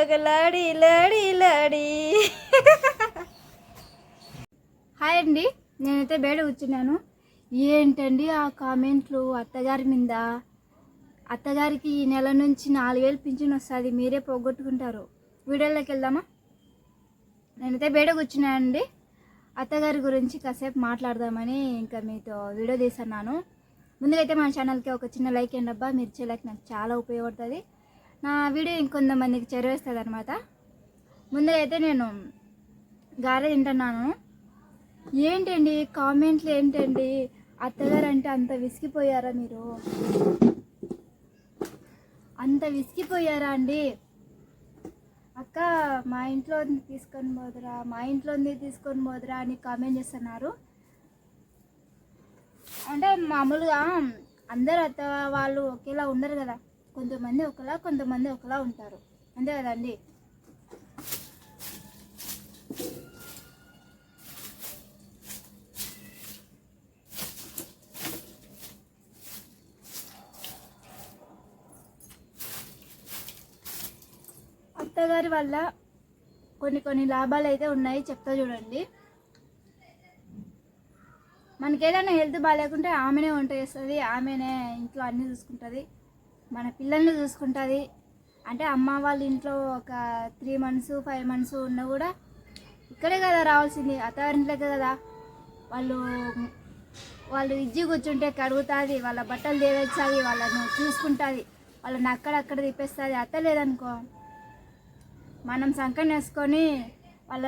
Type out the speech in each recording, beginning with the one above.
ఒక లాడి లాడి లాడి. హాయ్ అండి నేనైతే బయట కూర్చున్నాను. ఏంటండి ఆ కామెంట్లు అత్తగారి మీద? అత్తగారికి ఈ నెల నుంచి నాలుగు వేలు పింఛన్ వస్తుంది మీరే పోగొట్టుకుంటారు. వీడియోలోకి వెళ్దామా? నేనైతే బయట కూర్చున్నానండి అత్తగారి గురించి కాసేపు మాట్లాడదామని ఇంకా మీతో వీడియో తీస్తున్నాను. ముందుగా అయితే మన ఛానల్కి ఒక చిన్న లైక్ అండి అబ్బా. మీరు ఇచ్చే లైక్ నాకు చాలా ఉపయోగపడుతుంది. నా వీడియో ఇంకొంతమందికి చేరవేస్తుంది అనమాట ముందుగా అయితే నేను గారె తింటున్నాను. ఏంటండి? కామెంట్లు ఏంటండి? అత్తగారు అంటే అంత విసిగిపోయారా మీరు? అంత విసిగిపోయారా అండి? అక్క మా ఇంట్లో ఉంది తీసుకొని పోదురా మా ఇంట్లో తీసుకొని పోదురా అని కామెంట్ చేస్తున్నారు. అంటే మామూలుగా అందరు అత్త వాళ్ళు ఒకేలా ఉండరు కదా. కొంతమంది ఒకలా కొంతమంది ఒకలా ఉంటారు. అంతే కదండి? అత్తగారి వల్ల కొన్ని కొన్ని లాభాలు అయితే ఉన్నాయి. చెప్తా చూడండి. మనకి ఏదైనా హెల్త్ బాగాలేకుంటే ఆమెనే వంట చేస్తుంది ఆమెనే ఇంట్లో అన్నీ చూసుకుంటుంది. మన పిల్లల్ని చూసుకుంటుంది. అంటే అమ్మ వాళ్ళ ఇంట్లో ఒక త్రీ మంత్స్ ఫైవ్ మంత్స్ ఉన్నా కూడా ఇక్కడే కదా రావాల్సింది. అత్తగారింట్లోకే కదా. వాళ్ళు వాళ్ళు ఇజ్జి కూర్చుంటే కడుగుతుంది వాళ్ళ బట్టలు దేవచ్చాది వాళ్ళను చూసుకుంటుంది వాళ్ళని అక్కడక్కడ తిప్పేస్తుంది. అత్త లేదనుకో మనం సంకం వేసుకొని వాళ్ళ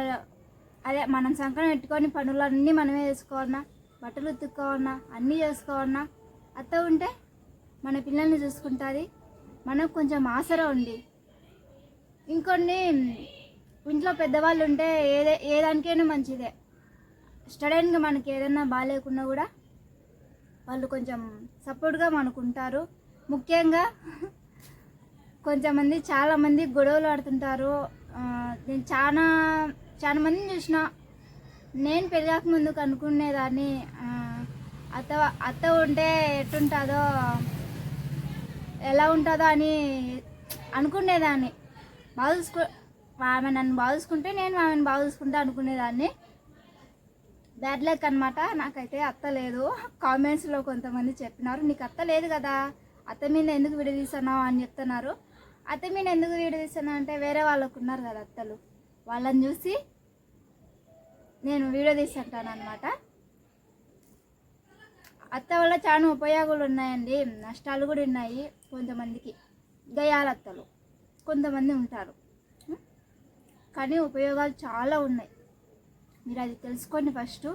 అదే మనం సంకం పెట్టుకొని పనులన్నీ మనమే చేసుకోవాలన్నా బట్టలు ఉతుక్కోవాలన్నా అన్నీ చేసుకోవాలన్నా అత్త ఉంటే మన పిల్లల్ని చూసుకుంటుంది. మనకు కొంచెం ఆసరా ఉంది. ఇంకొన్ని ఇంట్లో పెద్దవాళ్ళు ఉంటే ఏదే ఏ దానికైనా మంచిదే. స్టడెంట్గా మనకి ఏదైనా బాగాలేకున్నా కూడా వాళ్ళు కొంచెం సపోర్ట్గా మనకు ఉంటారు. ముఖ్యంగా కొంతమంది చాలామంది గొడవలు ఆడుతుంటారు. నేను చాలా చాలా మందిని చూసిన నేను పెళ్ళాక ముందుకు అనుకునేదాన్ని. అత్త అత్త ఉంటే ఎట్టుంటుందో ఎలా ఉంటుందో అని అనుకునేదాన్ని. బాగా చూసుకో ఆమె నన్ను బాగా చూసుకుంటే నేను ఆమెను బాగా చూసుకుంటా అనుకునేదాన్ని. బ్యాడ్ లక్ అనమాట నాకైతే అత్త లేదు. కామెంట్స్లో కొంతమంది చెప్పినారు నీకు అత్త లేదు కదా. అత్త మీద ఎందుకు విడదీస్తున్నావు? అని చెప్తున్నారు. అత్త మీద ఎందుకు విడదీస్తున్నావు అంటే వేరే వాళ్ళకు ఉన్నారు కదా అత్తలు. వాళ్ళని చూసి నేను వీడియో తీస్తుంటాను అనమాట అత్త వల్ల చాలా ఉపయోగాలు ఉన్నాయండి. నష్టాలు కూడా ఉన్నాయి కొంతమందికి. గయాలత్తలు కొంతమంది ఉంటారు. కానీ ఉపయోగాలు చాలా ఉన్నాయి. మీరు అది తెలుసుకోండి ఫస్ట్.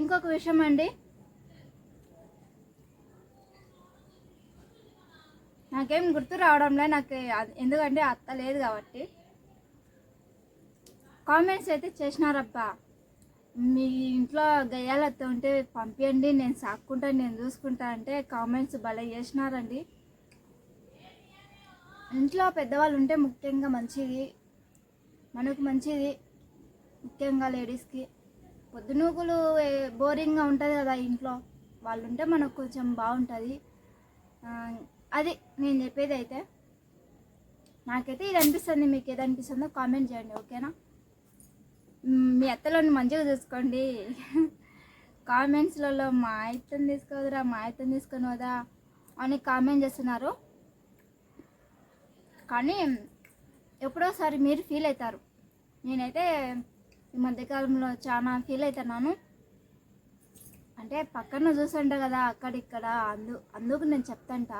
ఇంకొక విషయం అండి. నాకేం గుర్తు రావడంలే నాకు ఎందుకంటే అత్త లేదు కాబట్టి. కామెంట్స్ అయితే చేసినారబ్బా. మీ ఇంట్లో గయ్యాలతో ఉంటే పంపించండి నేను సాక్కుంటా నేను చూసుకుంటా అంటే కామెంట్స్ భలే చేసినారండి. ఇంట్లో పెద్దవాళ్ళు ఉంటే ముఖ్యంగా మంచిది మనకు మంచిది ముఖ్యంగా లేడీస్కి. పొద్దునూకులు బోరింగ్గా ఉంటుంది కదా ఇంట్లో వాళ్ళు ఉంటే మనకు కొంచెం బాగుంటుంది. అది నేను చెప్పేది అయితే నాకైతే ఇది అనిపిస్తుంది మీకు ఏది అనిపిస్తుందో కామెంట్ చేయండి ఓకేనా? మీ అత్తలను మంచిగా చూసుకోండి. కామెంట్స్లలో మా అత్తని తీసుకోదురా మా అత్తని తీసుకొని వదా అని కామెంట్ చేస్తున్నారు. కానీ ఎప్పుడోసారి మీరు ఫీల్ అవుతారు. నేనైతే ఈ మధ్యకాలంలో చాలా ఫీల్ అవుతున్నాను. అంటే పక్కన చూసుంటా కదా అక్కడిక్కడ అందు అందుకు నేను చెప్తాంట.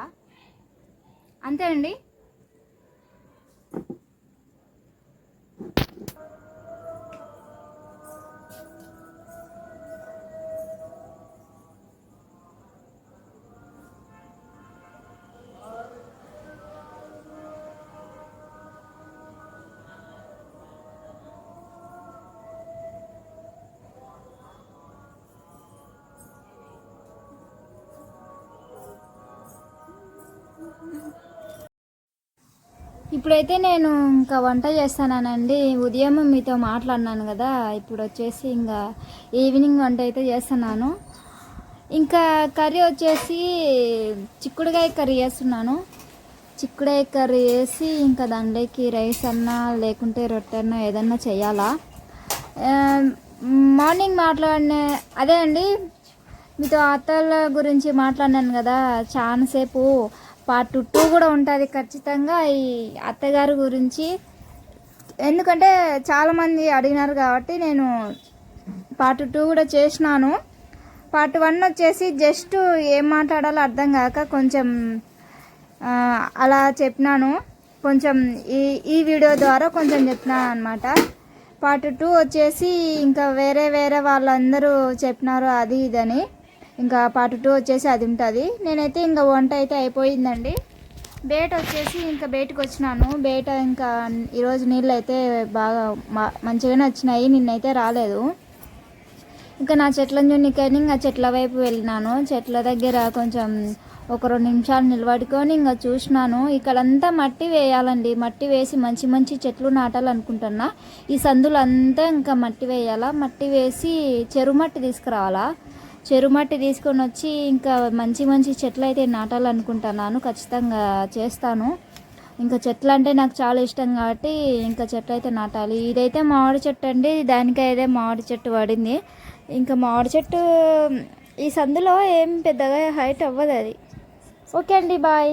అంతే అండి. ఇప్పుడైతే నేను ఇంకా వంట చేస్తానండి ఉదయం మీతో మాట్లాడినాను కదా ఇప్పుడు వచ్చేసి ఇంకా ఈవినింగ్ వంట అయితే చేస్తున్నాను. ఇంకా కర్రీ వచ్చేసి చిక్కుడుకాయ కర్రీ చేస్తున్నాను. చిక్కుడే కర్రీ వేసి ఇంకా దాంట్లోకి రైస్ అన్నా లేకుంటే రొట్టె అన్నా ఏదన్నా చేయాలా. మార్నింగ్ మాట్లాడిన అదే అండి మీతో అత్తల గురించి మాట్లాడినాను కదా చాలాసేపు పార్ట్ టూ కూడా ఉంటుంది ఖచ్చితంగా ఈ అత్తగారి గురించి. ఎందుకంటే చాలామంది అడిగినారు కాబట్టి నేను పార్ట్ టూ కూడా చేసినాను. పార్ట్ వన్ వచ్చేసి జస్ట్ ఏం మాట్లాడాలో అర్థం కాక కొంచెం అలా చెప్పినాను. కొంచెం ఈ ఈ వీడియో ద్వారా కొంచెం చెప్పినాను అనమాట పార్ట్ టూ వచ్చేసి ఇంకా వేరే వేరే వాళ్ళందరూ చెప్పినారు అది ఇదని. ఇంకా పార్ట్ టూ వచ్చేసి అది ఉంటుంది. నేనైతే ఇంకా వంట అయితే అయిపోయిందండి. బేట వచ్చేసి ఇంకా బయటకు వచ్చినాను. బయట ఇంకా ఈరోజు నీళ్ళు అయితే బాగా మా- మంచిగానే వచ్చినాయి. నిన్నైతే రాలేదు. ఇంకా నా చెట్లను చూనికని ఇంకా చెట్ల వైపు వెళ్ళినాను. చెట్ల దగ్గర కొంచెం ఒక రెండు నిమిషాలు నిలబడుకొని ఇంకా చూసినాను. ఇక్కడంతా మట్టి వేయాలండి. మట్టి వేసి మంచి మంచి చెట్లు నాటాలనుకుంటున్నా. ఈ సందులు అంతా ఇంకా మట్టి వేయాలా? మట్టి వేసి చెరువు మట్టి తీసుకురావాలా? చెరువు మట్టి తీసుకొని వచ్చి ఇంకా మంచి మంచి చెట్లు అయితే నాటాలనుకుంటున్నాను. ఖచ్చితంగా చేస్తాను. ఇంకా చెట్లు అంటే నాకు చాలా ఇష్టం కాబట్టి ఇంకా చెట్లు అయితే నాటాలి. ఇదైతే మామిడి చెట్టు అండి. దానికైతే మామిడి చెట్టు పడింది. ఇంకా మామిడి చెట్టు ఈ సందులో ఏం పెద్దగా హైట్ అవ్వదు అది. ఓకే అండి బాయ్.